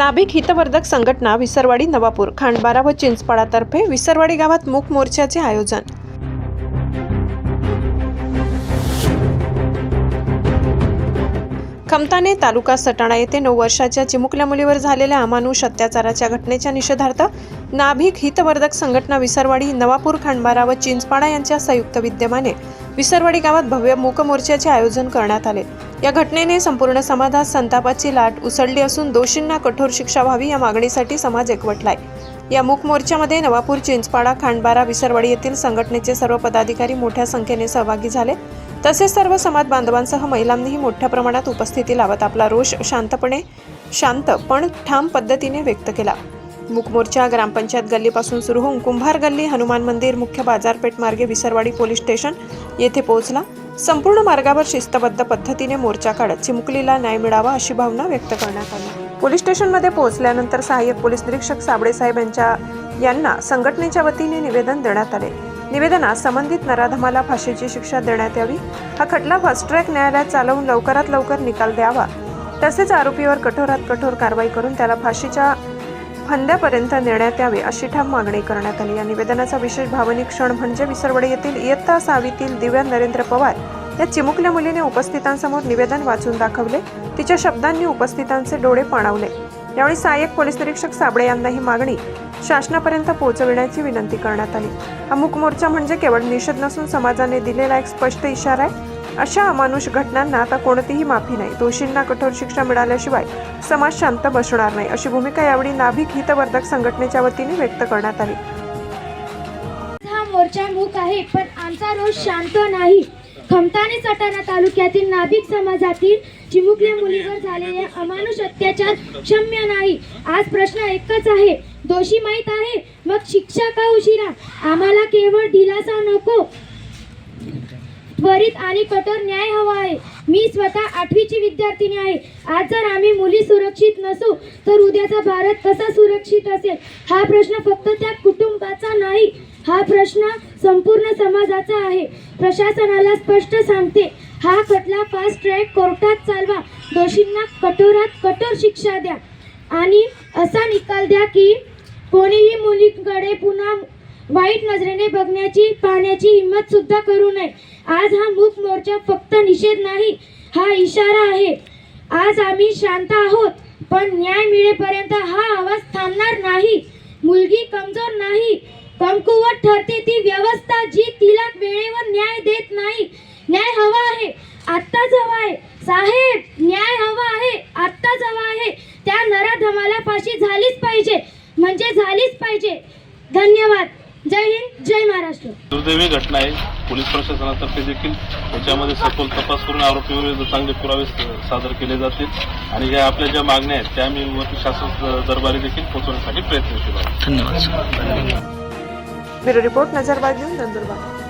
नाभिक हितवर्धक संघटना विसरवाडी नवापूर खांडबारा व चिंचपाडातर्फे विसरवाडी गावात मूक मोर्चाचे आयोजन. खमताने तालुका सटाणा येथे नऊ वर्षाच्या चिमुकल्या मुलीवर झालेल्या अमानुष अत्याचाराच्या घटनेच्या निषेधार्थ नाभिक हितवर्धक संघटना विसरवाडी नवापूर खांडबारा व चिंचपाडा यांच्या संयुक्त विद्यमाने विसरवाडी गावात भव्य मूक मोर्चाचे आयोजन करण्यात आले. या घटनेने संपूर्ण समाजात संतापाची लाट उसळली असून दोषींना कठोर शिक्षा व्हावी या मागणीसाठी समाज एकवटलाय. या मूक मोर्चामध्ये नवापूर चिंचपाडा खांडबारा विसरवाडी येथील संघटनेचे सर्व पदाधिकारी मोठ्या संख्येने सहभागी झाले. तसेच सर्व समाज बांधवांसह महिलांनीही मोठ्या प्रमाणात उपस्थिती लावत आपला रोष शांतपणे शांत पण ठाम पद्धतीने व्यक्त केला. मूक मोर्चा ग्रामपंचायत गल्लीपासून सुरू होऊन कुंभार गल्ली हनुमान मंदिर मुख्य बाजारपेठ मार्गे विसरवाडी पोलीस स्टेशन येथे पोहोचला. संपूर्ण मार्गावर शिस्तबद्ध पद्धतीने मोर्चा काढत चिमुकलीला न्याय मिळावा अशी भावना व्यक्त करण्यात आली. पोलीस स्टेशनमध्ये पोहोचल्यानंतर सहाय्यक पोलीस निरीक्षक साबळे साहेब यांच्या यांना संघटनेच्या वतीने निवेदन देण्यात आले. निवेदनात संबंधित नराधमाला फाशीची शिक्षा देण्यात यावी. हा खटला फास्ट ट्रॅक न्यायालयात चालवून लवकरात लवकर निकाल द्यावा. तसेच आरोपीवर कठोरात कठोर कारवाई करून त्याला फाशीच्या फंद्यापर्यंत नेण्यात यावे अशी ठाम मागणी करण्यात आली. या निवेदनाचा विशेष भावनिक क्षण म्हणजे विसरवडे येथील इयत्ता सावीतील दिव्या नरेंद्र पवार या चिमुकल्या मुलीने उपस्थितांसमोर निवेदन वाचून दाखवले. तिच्या शब्दांनी उपस्थितांचे डोळे पाणावले. यावेळी सहाय्यक पोलीस निरीक्षक साबळे यांना ही मागणी शासनापर्यंत पोहोचविण्याची विनंती करण्यात आली. हा मूक मोर्चा म्हणजे केवळ निषेध नसून समाजाने दिलेला एक स्पष्ट इशारा आहे. अशा अमानुष घटनांना आता कोणतीही माफी नाही. दोषींना कठोर शिक्षा मिळाल्याशिवाय समाज शांत बसणार नाही अशी भूमिका यावेळी नाभिक हितवर्धक संघटनेच्या वतीने व्यक्त करण्यात आली. हा मोर्चा मूक आहे पण आमचा रोष शांत नाही. खमताने सटाणा तालुक्यातील नाभिक समाजातील चिमुकल्या मुलीवर झालेले अमानुष अत्याचार क्षम्य नाही. आज प्रश्न एकच आहे दोषी माहीत आहे? मग शिक्षा का उशिरा? आम्हाला केवळ दिलासा नको. त्वरित आणि कठोर न्याय हवा आहे. मी स्वतः आठवीची विद्यार्थिनी आहे. आज जर आम्ही मुली सुरक्षित नसू तर उद्याचा भारत कसा सुरक्षित असेल? हा प्रश्न फक्त त्या कुटुंबाचा नाही हा प्रश्न संपूर्ण समाजाचा आहे. प्रशासनाला स्पष्ट सांगते हा खटला फास्ट ट्रॅक कोर्टात चालवा. दोषींना कठोरात कठोर शिक्षा द्या. आणि असा निकाल द्या की कोणीही मुलीकडे पुन्हा वाईट नजरेने बघण्याची पाहण्याची हिंमत सुद्धा करू नये. आज हा मूक मोर्चा फक्त निषेध नाही हा इशारा आहे. आज आम्ही शांत आहोत पण न्याय मिळेपर्यंत हा आवाज थांबणार नाही. मुलगी कमजोर नाही. कमकुवत ठरते ती व्यवस्था जी तिला वेळेवर न्याय देत नाही. न्याय हवा आहे आत्ताच हवा आहे. साहेब न्याय हवा आहे आत्ताच हवा आहे. त्या नराधमाला फाशी झालीच पाहिजे म्हणजे झालीच पाहिजे. धन्यवाद. जय हिंद जय महाराष्ट्र. दुर्दैवी घटना आहे. पोलीस प्रशासनातर्फे देखील याच्यामध्ये सखोल तपास करून आरोपीविरुद्ध चांगले पुरावे सादर केले जातील. आणि या आपल्या ज्या मागण्या आहेत त्या आम्ही वरती शासन दरबारी देखील पोहोचवण्यासाठी प्रयत्नशील आहोत धन्यवाद. Bureau report Nazarbaz news Nandurbar.